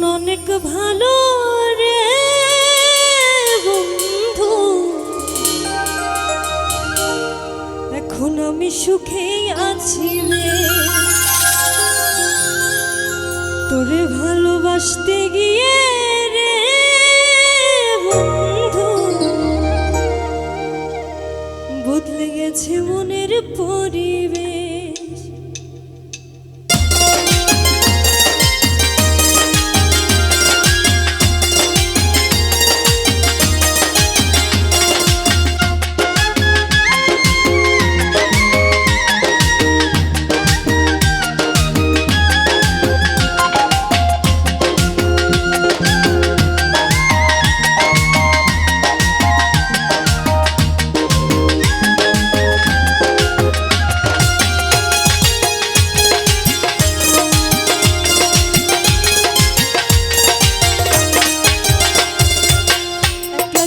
মন অনেক ভালো রে বন্ধু। এখন আমি সুখেই আছি রে। তোরে ভালোবাসতে গিয়ে রে বন্ধু। বদলে গেছে মনের পরিবেশ।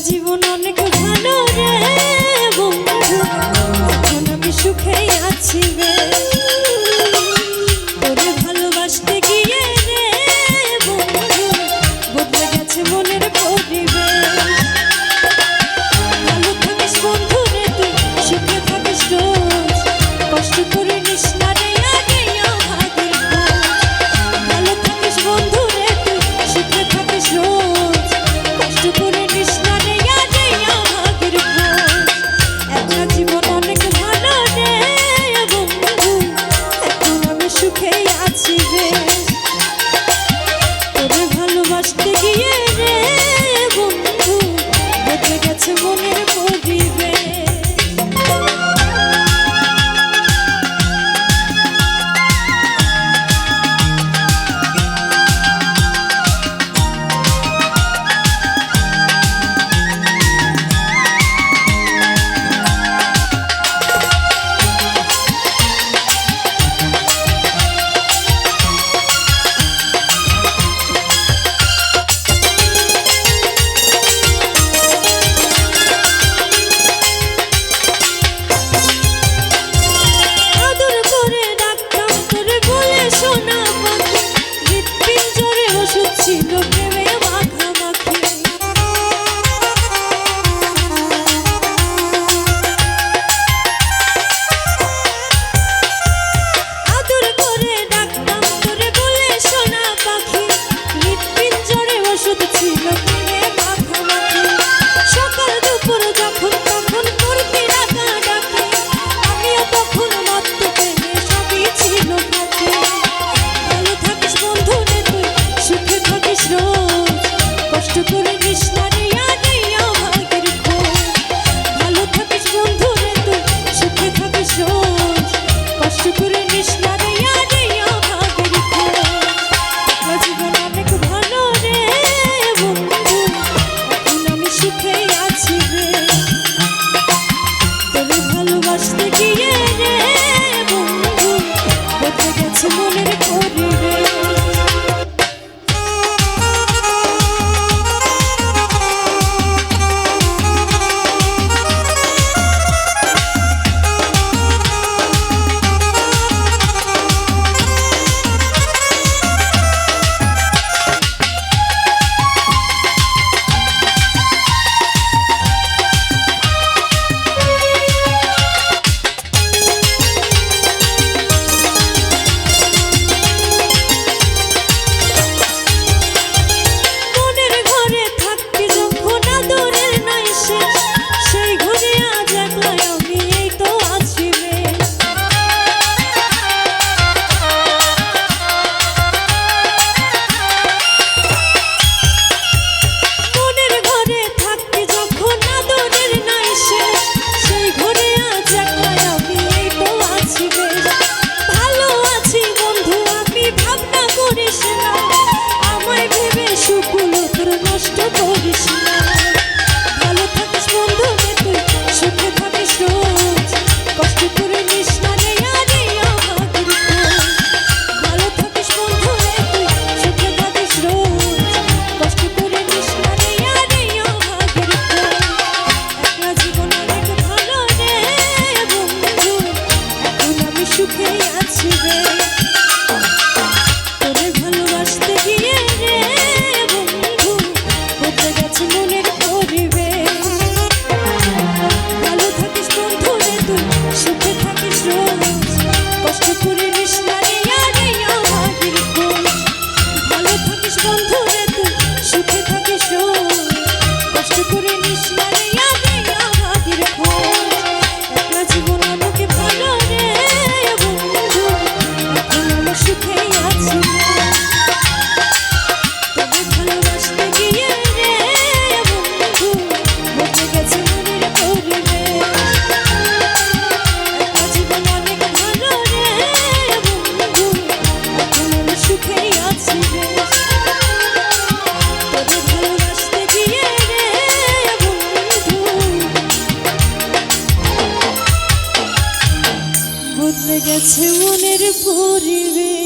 জীবন অনেক ভালো রে বন্ধু। আমি সুখে আছি রে। না মনের করে আছে মনের পরিবেশ।